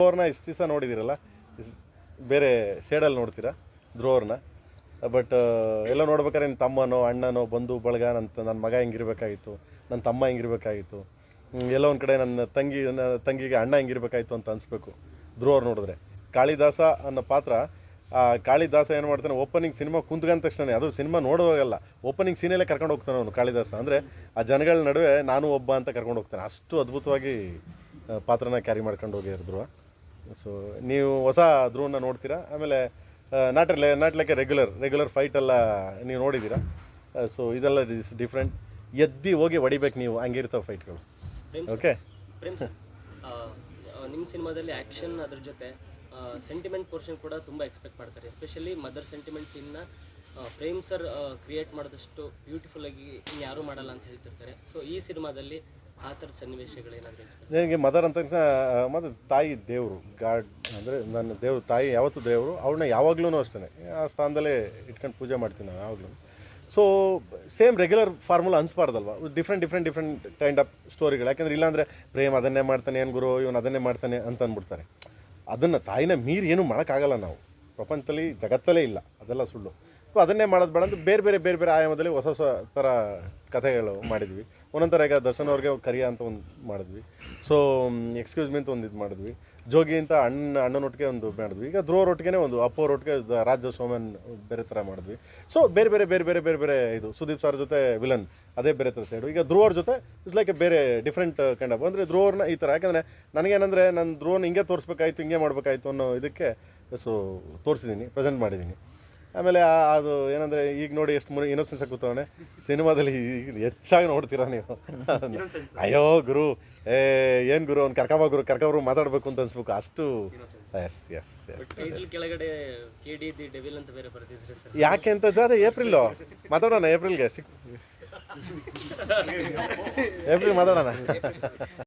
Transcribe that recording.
ಧ್ರುವರ್ನ ಇಷ್ಟು ದಿವಸ ನೋಡಿದ್ದೀರಲ್ಲ ಬೇರೆ ಶೇಡಲ್ಲಿ ನೋಡ್ತೀರಾ? ಧ್ರುವರ್ನ. ಬಟ್ ಎಲ್ಲ ನೋಡ್ಬೇಕಾದ್ರೆ ನಿನ್ನ ತಮ್ಮನೋ, ಅಣ್ಣನೋ, ಬಂಧು, ಬಳಗ ನನ್ನ ನನ್ನ ಮಗ ಹಿಂಗಿರ್ಬೇಕಾಗಿತ್ತು ನನ್ನ ತಮ್ಮ ಹಿಂಗಿರ್ಬೇಕಾಗಿತ್ತು ಎಲ್ಲ ಒಂದು ಕಡೆ ನನ್ನ ತಂಗಿ ನನ್ನ ತಂಗಿಗೆ ಅಣ್ಣ ಹಿಂಗಿರ್ಬೇಕಾಗಿತ್ತು ಅಂತ ಅನಿಸ್ಬೇಕು ಧ್ರೋವರ್ ನೋಡಿದ್ರೆ. ಕಾಳಿದಾಸ ಅನ್ನೋ ಪಾತ್ರ, ಆ, ಕಾಳಿದಾಸ ಏನು ಮಾಡ್ತಾನೆ ಓಪನಿಂಗ್ ಸಿನಿಮಾ ಕುಂತ್ಕೊಂಡ ತಕ್ಷಣ ಅದು ಸಿನಿಮಾ ನೋಡುವಾಗಲ್ಲ ಓಪನಿಂಗ್ ಸೀನಲ್ಲೇ ಕರ್ಕೊಂಡು ಹೋಗ್ತಾನೆ ಅವನು ಕಾಳಿದಾಸ. ಅಂದರೆ ಆ ಜನಗಳ ನಡುವೆ ನಾನು ಒಬ್ಬ ಅಂತ ಕರ್ಕೊಂಡು ಹೋಗ್ತಾನೆ. ಅಷ್ಟು ಅದ್ಭುತವಾಗಿ ಪಾತ್ರನ ಕ್ಯಾರಿ ಮಾಡ್ಕೊಂಡು ಹೋಗಿ ಧ್ರುವ. ಸೊ ನೀವು ಹೊಸ ಧ್ರುವನ ನೋಡ್ತೀರಾ? ಆಮೇಲೆ not not like a regular regular fight ಎಲ್ಲ ನೀವು ನೋಡಿದ್ದೀರಾ? ಸೊ ಇದೆಲ್ಲ ಡಿಫ್ರೆಂಟ್ ಎದ್ದಿ ಹೋಗಿ ಹೊಡಿಬೇಕು ನೀವು ಹಂಗಿರ್ತಾವೆ ಫೈಟ್ಗಳು ಓಕೆ ಪ್ರೇಮ್ ಸರ್ ನಿಮ್ಮ ಸಿನಿಮಾದಲ್ಲಿ ಆ್ಯಕ್ಷನ್ ಅದ್ರ ಜೊತೆ ಸೆಂಟಿಮೆಂಟ್ ಪೋರ್ಷನ್ ಕೂಡ ತುಂಬ ಎಕ್ಸ್ಪೆಕ್ಟ್ ಮಾಡ್ತಾರೆ. ಎಸ್ಪೆಷಲಿ ಮದರ್ ಸೆಂಟಿಮೆಂಟ್ ಸೀನ್ನ ಪ್ರೇಮ್ ಸರ್ ಕ್ರಿಯೇಟ್ ಮಾಡಿದಷ್ಟು ಬ್ಯೂಟಿಫುಲ್ ಆಗಿ ಯಾರೂ ಮಾಡಲ್ಲ ಅಂತ ಹೇಳ್ತಿರ್ತಾರೆ. ಸೊ ಈ ಸಿನಿಮಾದಲ್ಲಿ ಆ ನನಗೆ ಮದರ್ ಅಂತ ಮತ್ತು ತಾಯಿ ದೇವರು, ಗಾಡ್, ಅಂದರೆ ನನ್ನ ದೇವ್ರು ತಾಯಿ ಯಾವತ್ತೂ ದೇವರು ಅವ್ರನ್ನ ಯಾವಾಗ್ಲೂ ಅಷ್ಟೇ ಆ ಸ್ಥಾನದಲ್ಲೇ ಇಟ್ಕೊಂಡು ಪೂಜೆ ಮಾಡ್ತೀನಿ ನಾನು ಯಾವಾಗಲೂ so same regular formula ಅನ್ಸ್ಬಾರ್ದಲ್ವ? Different different different kind of ಸ್ಟೋರಿಗಳು ಯಾಕೆಂದ್ರೆ ಇಲ್ಲಾಂದರೆ ಪ್ರೇಮ್ ಅದನ್ನೇ ಮಾಡ್ತಾನೆ ಏನು ಗುರು, ಇವನು ಅದನ್ನೇ ಮಾಡ್ತಾನೆ ಅಂತ ಅಂದ್ಬಿಡ್ತಾರೆ. ಅದನ್ನು ತಾಯಿನ ಮೀರಿ ಏನೂ ಮಾಡೋಕ್ಕಾಗಲ್ಲ ನಾವು. ಪ್ರಪಂಚದಲ್ಲಿ, ಜಗತ್ತಲ್ಲೇ ಇಲ್ಲ. ಅದೆಲ್ಲ ಸುಳ್ಳು. ಸೊ ಅದನ್ನೇ ಮಾಡೋದು ಬೇಡ ಅಂತ ಬೇರೆ ಬೇರೆ ಬೇರೆ ಬೇರೆ ಆಯಾಮದಲ್ಲಿ ಹೊಸ ಹೊಸ ಥರ ಕಥೆಗಳು ಮಾಡಿದ್ವಿ. ಒಂದೊಂದು ಥರ ಈಗ ದರ್ಶನ್ ಅವ್ರಿಗೆ ಕರಿಯ ಅಂತ ಒಂದು ಮಾಡಿದ್ವಿ. ಸೊ ಎಕ್ಸ್ಕ್ಯೂಸ್ ಮೀ ಅಂತ ಒಂದು ಇದು ಮಾಡಿದ್ವಿ. ಜೋಗಿ ಅಂತ ಅಣ್ಣ ಅಣ್ಣನೊಟ್ಟಿಗೆ ಒಂದು ಮಾಡಿದ್ವಿ. ಈಗ ಧ್ರುವರೊಟ್ಟಿಗೆ ಒಂದು ಅಪ್ಪೋರೊಟ್ಟಿಗೆ ದ- ರಾಜ ಸೋಮನ್ ಬೇರೆ ಥರ ಮಾಡಿದ್ವಿ. ಸೊ ಬೇರೆ ಬೇರೆ ಬೇರೆ ಬೇರೆ ಬೇರೆ ಬೇರೆ ಇದು, ಸುದೀಪ್ ಸರ್ ಜೊತೆ ವಿಲನ್ ಅದೇ ಬೇರೆ ಥರ ಸೈಡು ಈಗ ಧ್ರುವರ ಜೊತೆ ಇಟ್ಸ್ ಲೈಕ್ ಬೇರೆ ಡಿಫ್ರೆಂಟ್ ಕೈಂಡ್ ಆಫ್ ಅಂದರೆ ಧ್ರುವರ್ನ ಈ ಥರ. ಯಾಕಂದರೆ ನನಗೇನಂದರೆ ನನ್ನ ಧ್ರುವನ ಹಿಂಗೆ ತೋರಿಸ್ಬೇಕಾಯ್ತು, ಹಿಂಗೆ ಮಾಡಬೇಕಾಯ್ತು ಅನ್ನೋ ಇದಕ್ಕೆ ಸೊ ತೋರಿಸಿದ್ದೀನಿ ಪ್ರೆಸೆಂಟ್ ಮಾಡಿದ್ದೀನಿ ಆಮೇಲೆ ಆ- ಅದು ಏನಂದರೆ ಈಗ ನೋಡಿ ಎಷ್ಟು ಮುನಿ ಇನ್ನೊಸೆನ್ಸ್ ಕೂತವನೆ. ಸಿನಿಮಾದಲ್ಲಿ ಈಗ ಹೆಚ್ಚಾಗಿ ನೋಡ್ತೀರಾ ನೀವು? ಅಯ್ಯೋ ಗುರು. ಏ ಏನು ಗುರು? ಅವ್ನು ಕರ್ಕಬ ಗುರು ಕರ್ಕಬ್ರು ಮಾತಾಡಬೇಕು ಅಂತ ಅನ್ಸ್ಬೇಕು. ಅಷ್ಟು ಎಸ್ ಎಸ್ ಎಸ್ ಟೈಟಲ್ ಕೆಳಗಡೆ ಕೆ ದಿ ಡೆವಿಲ್ ಅಂತ ಬೇರೆ ಬರ್ತಿದ್ರಿ ಸರ್. ಯಾಕೆ ಅಂತ ಅದೇ ಏಪ್ರಿಲ್ಲು ಮಾತಾಡೋಣ ಏಪ್ರಿಲ್ಗೆ ಸಿಕ್ ಏಪ್ರಿಲ್ ಮಾತಾಡೋಣ.